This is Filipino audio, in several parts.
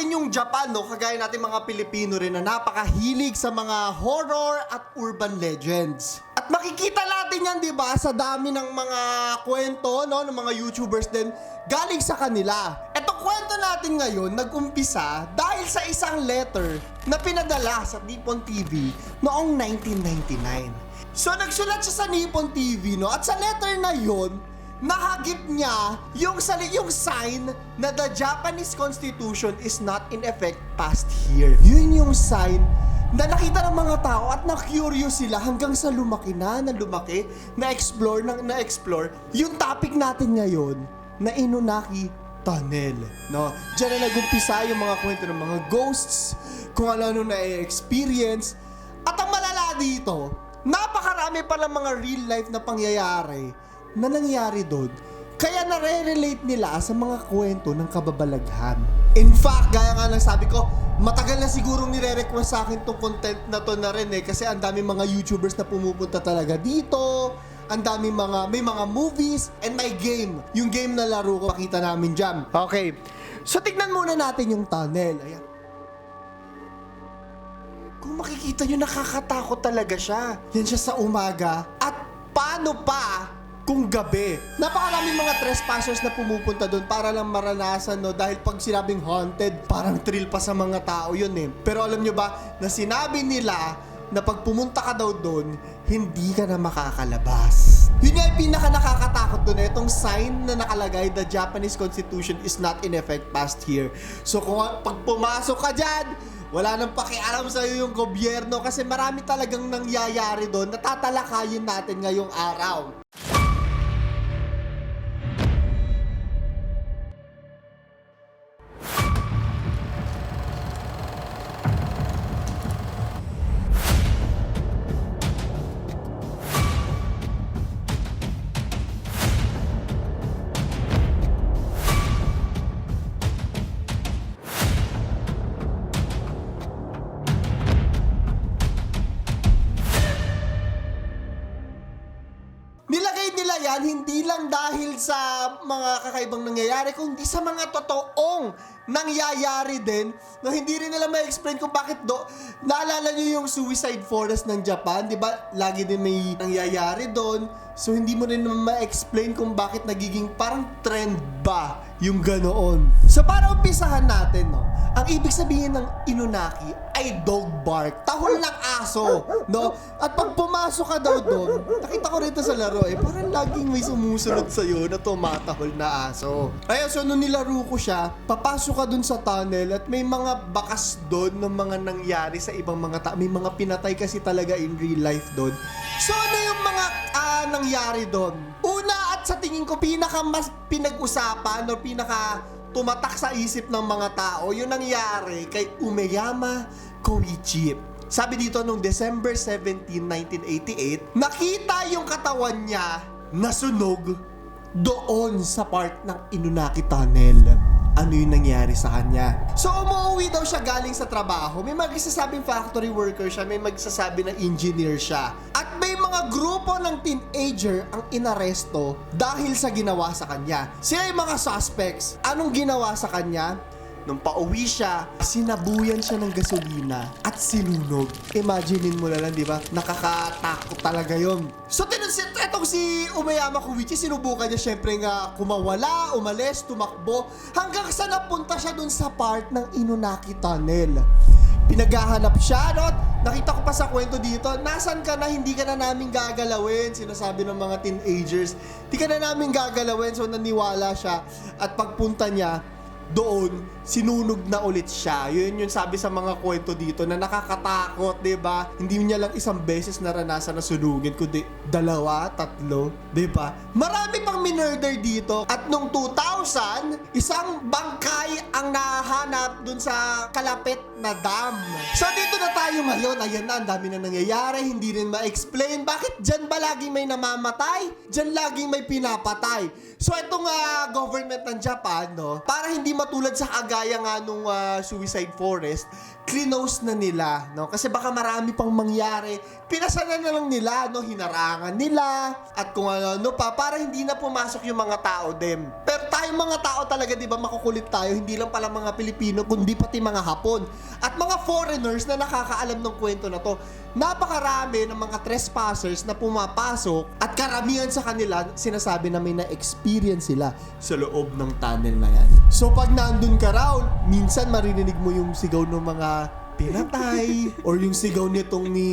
Natin yung Japan, no? Kagaya natin mga Pilipino rin na napakahilig sa mga horror at urban legends. At makikita natin yan, di ba, sa dami ng mga kwento, no? Ng mga YouTubers din, galing sa kanila. Kwento natin ngayon, nag-umpisa dahil sa isang letter na pinadala sa Nippon TV noong 1999. So nagsulat siya sa Nippon TV, no? At sa letter na yon, nahagip niya yung sali yung sign na the Japanese Constitution is not in effect past here. Yun yung sign na nakita ng mga tao at na-curious sila hanggang sa lumaki na, na lumaki, na-explore, na, na-explore yung topic natin ngayon na Inunaki Tunnel. No? Diyan na nag-umpisa yung mga kwento ng mga ghosts, kung ano-ano na-experience. At ang malala dito, napakarami pala mga real life na pangyayari na nangyari doon. Kaya nare-relate nila sa mga kwento ng kababalaghan. In fact, gaya nga ng sabi ko, matagal na sigurong nire-request sa akin tong content na to na rin eh. Kasi ang dami mga YouTubers na pumupunta talaga dito. Ang dami mga, may mga movies and may game. Yung game na laro ko, pakita namin dyan. Okay. So, tignan muna natin yung tunnel. Ayan. Kung makikita nyo, nakakatakot talaga siya. Yan siya sa umaga. At paano pa kung gabi? Napakaraming mga trespassers na pumupunta doon para lang maranasan, no? Dahil pag sinabing haunted, parang thrill pa sa mga tao yun eh. Pero alam nyo ba, na sinabi nila na pag pumunta ka daw doon, hindi ka na makakalabas. Yun nga yung pinaka nakakatakot doon, itong sign na nakalagay, the Japanese Constitution is not in effect past here. So kung pag pumasok ka dyan, wala nang pakialam sa iyo yung gobyerno kasi marami talagang nangyayari doon na tatalakayin natin ngayong araw. Mga kakaibang nangyayari, kundi sa mga totoong nangyayari din na hindi rin nila ma-explain kung bakit do. Naalala niyo yung suicide forest ng Japan, di ba? Lagi din may nangyayari doon. So hindi mo rin ma-explain kung bakit nagiging parang trend ba yung ganoon. So para umpisahan natin, no? Ang ibig sabihin ng Inunaki ay dog bark. Tahol ng aso, no? At pag pumasok ka daw doon, nakita ko rito sa laro eh, parang laging may sumusunod sa'yo na tumatahol na aso. Ayun, so nung nilaro ko siya, papasok ka doon sa tunnel at may mga bakas doon ng mga nangyari sa ibang mga ta- May mga pinatay kasi talaga in real life doon. So ano yung mga ah, nangyari doon? Una at sa tingin ko pinaka mas pinag-usapan o pinaka tumatak sa isip ng mga tao yung nangyari kay Umeyama Koichi. Sabi dito nung December 17, 1988, nakita yung katawan niya nasunog doon sa part ng Inunaki Tunnel ano yung nangyari sa kanya. So, umuwi daw siya galing sa trabaho. May magsasabing factory worker siya, may magsasabi na engineer siya. May mga grupo ng teenager ang inaresto dahil sa ginawa sa kanya. Sila yung mga suspects. Anong ginawa sa kanya? Nung pauwi siya, sinabuyan siya ng gasolina at sinunog. Imaginein mo na lang, di ba? Nakakatakot talaga yon. So, tinunsit, etong si Umeyama Kuichi, sinubukan niya syempre nga kumawala, umalis, tumakbo, hanggang sa napunta siya dun sa part ng Inunaki Tunnel. Pinaghahanap siya, no? Nakita ko pa sa kwento dito, nasan ka na, hindi ka na namin gagalawin, sinasabi ng mga teenagers. Hindi ka na namin gagalawin, so naniwala siya. At pagpunta niya, doon, sinunog na ulit siya. Yun yung sabi sa mga kwento dito na nakakatakot, 'di ba? Hindi niya lang isang beses naranasan na sunugin, kundi dalawa, tatlo, 'di ba? Marami pang minurder dito. At nung 2000, isang bangkay ang nahanap dun sa kalapit na dam. So dito na tayo ngayon. Ayan na, ang dami na nangyayari. Hindi rin ma-explain. Bakit dyan ba laging may namamatay? Dyan laging may pinapatay. So itong ah, government ng Japan, no, para hindi matulad sa kagaya nga nung ah, Suicide Forest, clinose na nila, no? Kasi baka marami pang mangyari. Pinasana na lang nila, no? Hinarangan nila at kung ano pa para hindi na pumasok yung mga tao din. Pero tayong mga tao talaga, 'di ba, makukulit tayo, hindi lang pala mga Pilipino, kundi pati mga Hapon at mga foreigners na nakakaalam ng kwento na to. Napakarami ng mga trespassers na pumapasok at karamihan sa kanila sinasabi na may na-experience sila sa loob ng tunnel na yan. So pag nandun ka raw, minsan maririnig mo yung sigaw ng mga pinatay or yung sigaw nitong ni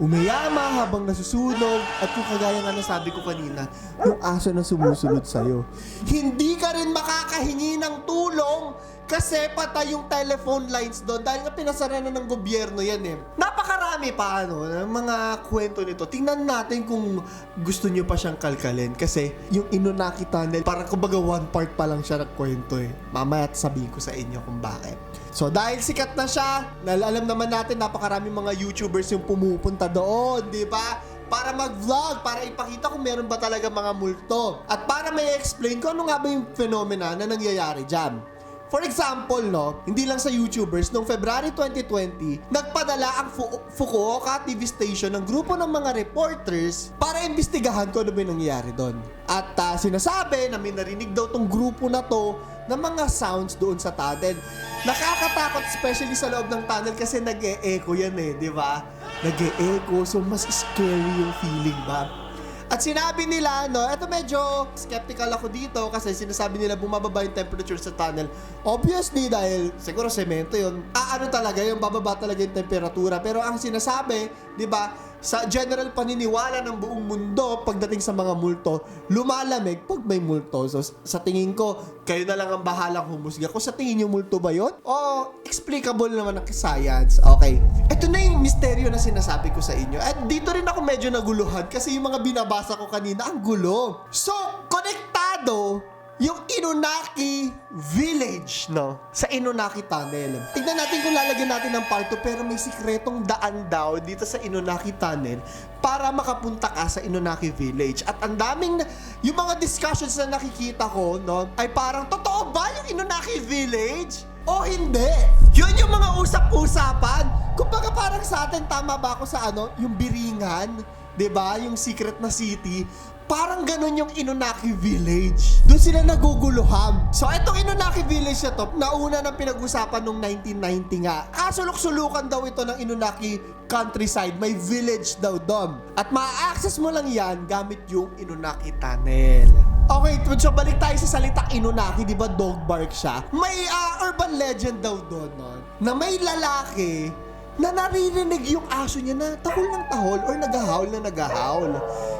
Umeyama habang nasusunog at yung kagaya nga nasabi ko kanina, yung aso na sumusunod sa'yo. Hindi ka rin makakahingi ng tulong kasi patay yung telephone lines doon dahil nga pinasara na ng gobyerno yan eh. Napakarami pa ano, ng mga kwento nito. Tingnan natin kung gusto nyo pa siyang kalkalin kasi yung Inunaki Tunnel, parang kumbaga one part pa lang siya ng kwento eh. Mamaya sabihin ko sa inyo kung bakit. So dahil sikat na siya, alam naman natin napakarami mga YouTubers yung pumupunta doon, di ba? Para mag-vlog, para ipakita kung meron ba talaga mga multo. At para may explain ko ano nga ba yung phenomena na nangyayari dyan. For example, no, hindi lang sa YouTubers, noong February 2020, nagpadala ang Fu- Fukuoka TV station ng grupo ng mga reporters para imbestigahan kung ano ba nangyayari doon. At ah, sinasabi na may narinig daw tong grupo na to ng mga sounds doon sa tunnel. Nakakatakot especially sa loob ng tunnel kasi nag-e-echo yan eh, di ba? Nag-e-echo, so mas scary yung feeling ba? At sinabi nila, no, eto medyo skeptical ako dito kasi sinasabi nila bumababa yung temperature sa tunnel. Obviously, dahil siguro semento yun, aano talaga yung bababa talaga yung temperatura. Pero ang sinasabi, di ba, sa general paniniwala ng buong mundo pagdating sa mga multo, lumalamig pag may multo. So, sa tingin ko, kayo na lang ang bahalang humusga. Kung sa tingin nyo multo ba yun? O explicable naman ng science. Okay. Ito na yung misteryo na sinasabi ko sa inyo. At dito rin ako medyo naguluhan kasi yung mga binabasa ko kanina, ang gulo. So, konektado yung Inunaki Village, no? Sa Inunaki Tunnel. Tignan natin kung lalagyan natin ng part 2, pero may sikretong daan daw dito sa Inunaki Tunnel para makapunta ka sa Inunaki Village. At ang daming, yung mga discussions na nakikita ko, no? Ay parang, totoo ba yung Inunaki Village? O hindi? Yun yung mga usap-usapan. Kumbaga parang sa atin, tama ba ako sa ano? Yung Biringan, 'di ba? Yung secret na city. Parang ganun yung Inunaki Village. Doon sila naguguluhan. So, itong Inunaki Village na to, nauna ng pinag-usapan nung 1990 nga. Kasulok-sulukan daw ito ng Inunaki countryside. May village daw doon. At ma-access mo lang yan gamit yung Inunaki Tunnel. Okay, so balik tayo sa salitang Inunaki, di ba dog bark siya? May ah, urban legend daw doon, no? na may lalaki na naririnig yung aso niya na tahol ng tahol or nagahawl na nagahawl.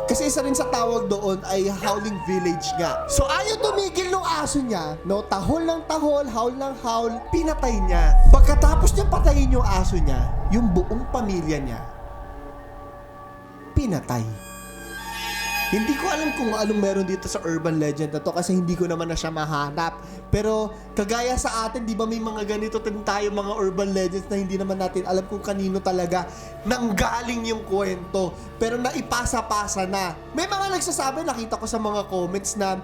Kasi isa rin sa tawag doon ay howling village nga. So ayaw tumigil ng aso niya, no? Tahol ng tahol, howl ng howl, pinatay niya. Pagkatapos niya patayin yung aso niya, yung buong pamilya niya, pinatay. Hindi ko alam kung anong meron dito sa urban legend na to kasi hindi ko naman na siya mahanap. Pero kagaya sa atin, di ba may mga ganito din tayo mga urban legends na hindi naman natin alam kung kanino talaga nanggaling yung kwento. Pero naipasa-pasa na. May mga nagsasabi, nakita ko sa mga comments na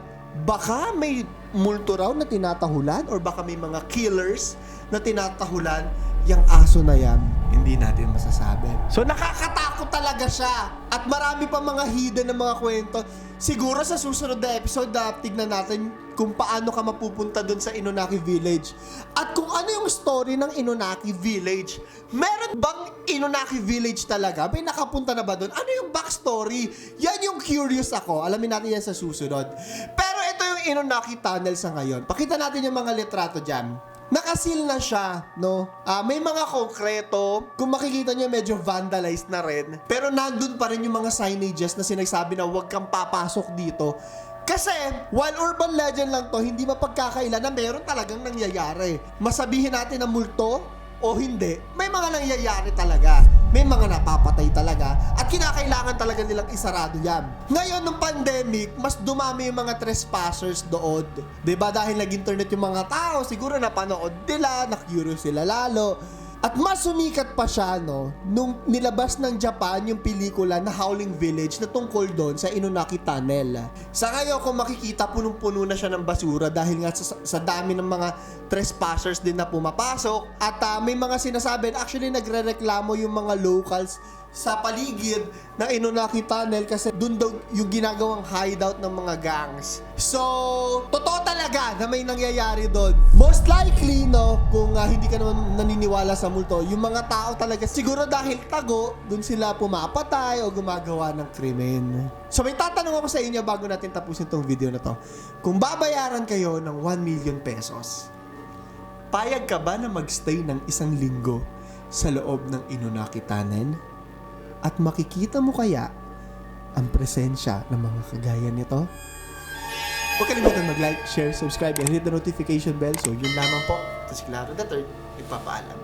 baka may multo raw na tinatahulan or baka may mga killers na tinatahulan yung aso na yan, hindi natin masasabi. So nakakatakot talaga siya. At marami pa mga hidden na mga kwento. Siguro sa susunod na episode na tignan natin kung paano ka mapupunta doon sa Inunaki Village. At kung ano yung story ng Inunaki Village. Meron bang Inunaki Village talaga? May nakapunta na ba doon? Ano yung backstory? Yan yung curious ako. Alamin natin yan sa susunod. Pero ito yung Inunaki Tunnel sa ngayon. Pakita natin yung mga litrato dyan. Nakasil na siya, no? Ah, may mga konkreto. Kung makikita niyo medyo vandalized na rin. Pero nandun pa rin yung mga signages na sinasabi na huwag kang papasok dito. Kasi, while urban legend lang to, hindi mapagkakailan na meron talagang nangyayari. Masabihin natin na multo o hindi, may mga nangyayari talaga. May mga napapatay talaga at kinakailangan talaga nilang isarado yan. Ngayon, nung pandemic, mas dumami yung mga trespassers doon. ba Dahil nag-internet yung mga tao, siguro napanood nila, na-curious sila lalo. At mas sumikat pa siya, no, nung nilabas ng Japan yung pelikula na Howling Village na tungkol doon sa Inunaki Tunnel. Sa ngayon, kung makikita, punong-puno na siya ng basura dahil nga sa, sa dami ng mga trespassers din na pumapasok. At ah, may mga sinasabi, actually nagre-reklamo yung mga locals sa paligid ng Inunaki Tunnel kasi doon daw yung ginagawang hideout ng mga gangs. So, totoo talaga na may nangyayari doon. Most likely, no, kung ah, hindi ka naman naniniwala sa multo, yung mga tao talaga, siguro dahil tago, doon sila pumapatay o gumagawa ng krimen. So, may tatanong ako sa inyo bago natin tapusin tong video na to. Kung babayaran kayo ng 1 million pesos, payag ka ba na magstay ng isang linggo sa loob ng Inunaki Tunnel? At makikita mo kaya ang presensya ng mga kagaya nito? Huwag kalimutan mag-like, share, subscribe, and hit the notification bell. So, yun lamang po. Ito si Claro the Third. Nagpapaalam.